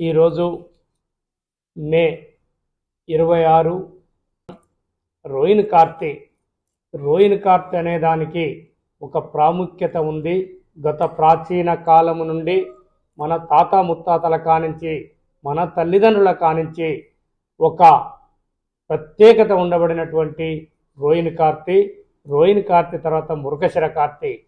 ఈరోజు మే ఇరవై ఆరు. రోహిణి కార్తె. రోహిణి కార్తె అనే దానికి ఒక ప్రాముఖ్యత ఉంది. గత ప్రాచీన కాలము నుండి మన తాత ముత్తాతల కానించి మన తల్లిదండ్రుల కానించి ఒక ప్రత్యేకత ఉండబడినటువంటి రోహిణి కార్తె. రోహిణి కార్తె తర్వాత మురుగశర కార్తె.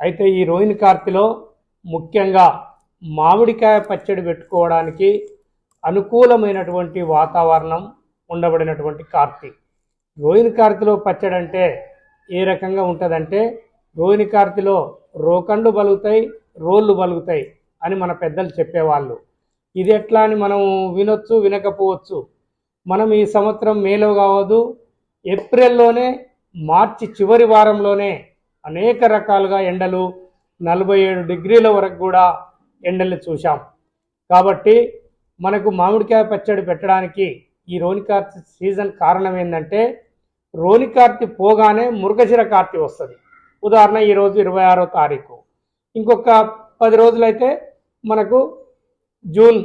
అయితే ఈ రోహిణి కార్తెలో ముఖ్యంగా మామిడికాయ పచ్చడి పెట్టుకోవడానికి అనుకూలమైనటువంటి వాతావరణం ఉండబడినటువంటి కార్తీ రోహిణి కార్తిలో పచ్చడి అంటే ఏ రకంగా ఉంటుందంటే రోహిణి కార్తీలో రోకండు బలుగుతాయి రోళ్ళు బలుగుతాయి అని మన పెద్దలు చెప్పేవాళ్ళు. ఇది ఎట్లా అని మనం వినొచ్చు వినకపోవచ్చు. మనం ఈ సంవత్సరం మేలో కావద్దు ఏప్రిల్లోనే మార్చి చివరి వారంలోనే అనేక రకాలుగా ఎండలు నలభై ఏడు డిగ్రీల వరకు కూడా ఎండల్ని చూశాం. కాబట్టి మనకు మామిడికాయ పచ్చడి పెట్టడానికి ఈ రోనికార్తి సీజన్ కారణం ఏంటంటే రోనికార్తి పోగానే మృగశిర కార్తి వస్తుంది. ఉదాహరణ ఈరోజు ఇరవై ఆరో తారీఖు. ఇంకొక పది రోజులైతే మనకు జూన్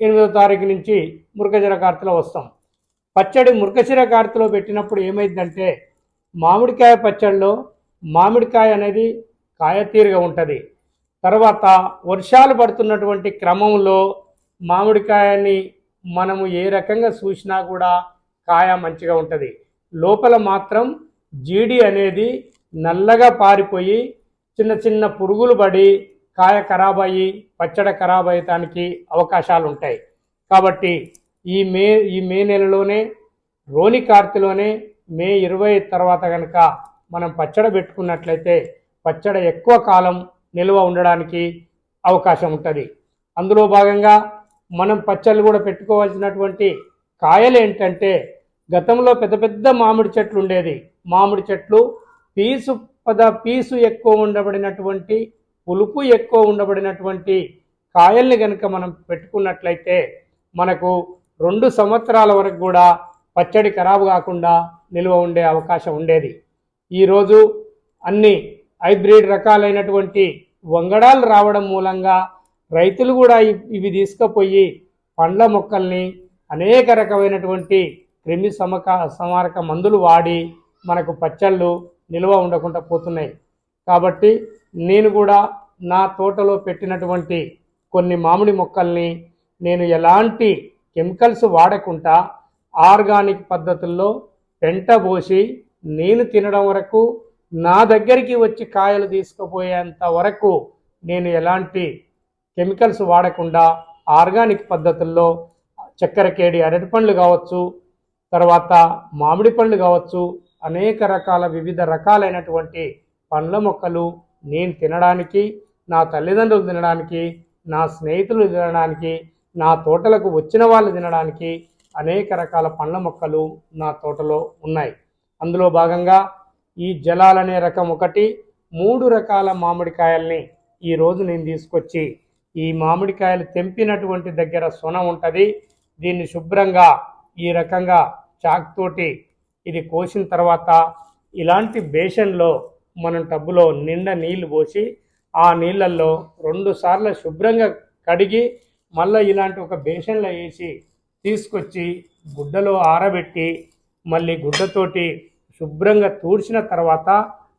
ఎనిమిదో తారీఖు నుంచి మృగశిర కార్తిలో వస్తాం. పచ్చడి మృగశిర కార్తిలో పెట్టినప్పుడు ఏమైందంటే మామిడికాయ పచ్చడిలో మామిడికాయ అనేది కాయతీరుగా ఉంటుంది. తర్వాత వర్షాలు పడుతున్నటువంటి క్రమంలో మామిడికాయని మనము ఏ రకంగా చూసినా కూడా కాయ మంచిగా ఉంటుంది. లోపల మాత్రం జీడి అనేది నల్లగా పారిపోయి చిన్న చిన్న పురుగులు పడి కాయ ఖరాబ్ అయ్యి పచ్చడి ఖరాబ్ అయ్యటానికి అవకాశాలు ఉంటాయి కాబట్టి ఈ మే ఈ మే నెలలోనే రోని కార్తిలోనే మే ఇరవై తర్వాత కనుక మనం పచ్చడి పెట్టుకున్నట్లయితే పచ్చడి ఎక్కువ కాలం నిల్వ ఉండడానికి అవకాశం ఉంటుంది. అందులో భాగంగా మనం పచ్చళ్ళు కూడా పెట్టుకోవాల్సినటువంటి కాయలు ఏంటంటే గతంలో పెద్ద పెద్ద మామిడి చెట్లు ఉండేది. మామిడి చెట్లు పీసు పద పీసు ఎక్కువ ఉండబడినటువంటి పులుపు ఎక్కువ ఉండబడినటువంటి కాయల్ని కనుక మనం పెట్టుకున్నట్లయితే మనకు రెండు సంవత్సరాల వరకు కూడా పచ్చడి ఖరాబు కాకుండా నిల్వ ఉండే అవకాశం ఉండేది. ఈరోజు అన్ని హైబ్రిడ్ రకాలైనటువంటి వంగడాలు రావడం మూలంగా రైతులు కూడా ఇవి తీసుకుపోయి పండ్ల మొక్కల్ని అనేక రకమైనటువంటి క్రిమి సమక సమారక మందులు వాడి మనకు పచ్చళ్ళు నిల్వ ఉండకుండా పోతున్నాయి. కాబట్టి నేను కూడా నా తోటలో పెట్టినటువంటి కొన్ని మామిడి మొక్కల్ని నేను ఎలాంటి కెమికల్స్ వాడకుండా ఆర్గానిక్ పద్ధతుల్లో పెంట పోసి నేను తినడం వరకు నా దగ్గరికి వచ్చి కాయలు తీసుకుపోయేంత వరకు నేను ఎలాంటి కెమికల్స్ వాడకుండా ఆర్గానిక్ పద్ధతుల్లో చక్కెర కేడి అరటి పండ్లు కావచ్చు తర్వాత మామిడి పండ్లు కావచ్చు అనేక రకాల వివిధ రకాలైనటువంటి పండ్ల మొక్కలు నేను తినడానికి నా తల్లిదండ్రులు తినడానికి నా స్నేహితులు తినడానికి నా తోటలకు వచ్చిన వాళ్ళు తినడానికి అనేక రకాల పండ్ల మొక్కలు నా తోటలో ఉన్నాయి. అందులో భాగంగా ఈ జలాలనే రకం ఒకటి మూడు రకాల మామిడికాయల్ని ఈరోజు నేను తీసుకొచ్చి ఈ మామిడికాయలు తెంపినటువంటి దగ్గర సొన ఉంటుంది. దీన్ని శుభ్రంగా ఈ రకంగా చాక్ తోటి ఇది కోసిన తర్వాత ఇలాంటి బేషన్లో మనం టబ్బులో నిండా నీళ్ళు పోసి ఆ నీళ్ళల్లో రెండు సార్లు శుభ్రంగా కడిగి మళ్ళీ ఇలాంటి ఒక బేషన్లో వేసి తీసుకొచ్చి గుడ్డలో ఆరబెట్టి మళ్ళీ గుడ్డతోటి శుభ్రంగా తూడ్చిన తర్వాత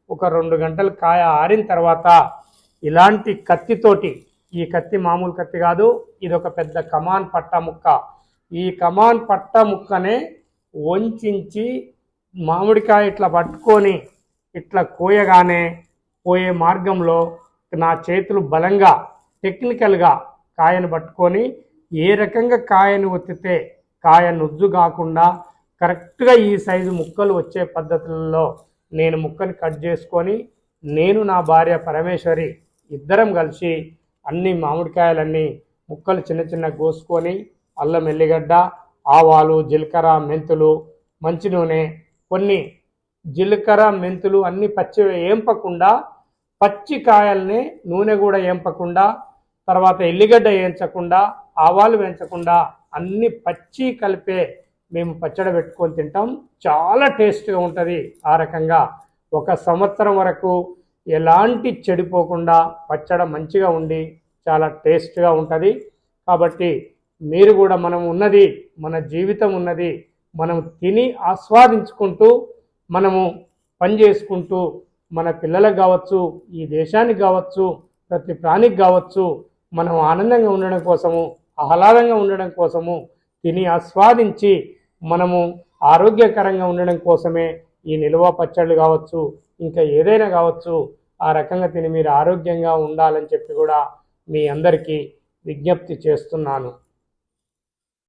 ఒక రెండు గంటలు కాయ ఆరిన తర్వాత ఇలాంటి కత్తితోటి ఈ కత్తి మామూలు కత్తి కాదు ఇది ఒక పెద్ద కమాన్ పట్ట ముక్క. ఈ కమాన్ పట్ట ముక్కనే వంచించి మామిడికాయ ఇట్లా పట్టుకొని ఇట్లా కోయగానే పోయే మార్గంలో నా చేతులు బలంగా టెక్నికల్గా కాయను పట్టుకొని ఏ రకంగా కాయను ఒత్తితే కాయ నుజ్జు కాకుండా కరెక్ట్గా ఈ సైజు ముక్కలు వచ్చే పద్ధతులలో నేను ముక్కని కట్ చేసుకొని నేను నా భార్య పరమేశ్వరి ఇద్దరం కలిసి అన్ని మామిడికాయలన్నీ ముక్కలు చిన్న చిన్న కోసుకొని అల్లం ఎల్లిగడ్డ ఆవాలు జీలకర్ర మెంతులు మంచి నూనె కొన్ని జీలకర్ర మెంతులు అన్ని పచ్చి ఏంపకుండా పచ్చి కాయల్ని నూనె కూడా ఏంపకుండా తర్వాత ఎల్లిగడ్డ వేయించకుండా ఆవాలు వేయించకుండా అన్ని పచ్చి కలిపే మేము పచ్చడి పెట్టుకొని తింటాం. చాలా టేస్ట్గా ఉంటుంది ఆ రకంగా. ఒక సంవత్సరం వరకు ఎలాంటి చెడిపోకుండా పచ్చడి మంచిగా ఉండి చాలా టేస్ట్గా ఉంటుంది. కాబట్టి మీరు కూడా మనం ఉన్నది మన జీవితం ఉన్నది మనం తిని ఆస్వాదించుకుంటూ మనము పని చేసుకుంటూ మన పిల్లలకు కావచ్చు ఈ దేశానికి కావచ్చు ప్రతి ప్రాణికి కావచ్చు మనం ఆనందంగా ఉండడం కోసము ఆహ్లాదంగా ఉండడం కోసము తిని ఆస్వాదించి మనము ఆరోగ్యకరంగా ఉండడం కోసమే ఈ నిల్వ పచ్చళ్ళు కావచ్చు ఇంకా ఏదైనా కావచ్చు ఆ రకంగా తిని మీరు ఆరోగ్యంగా ఉండాలని చెప్పి కూడా మీ అందరికీ విజ్ఞప్తి చేస్తున్నాను.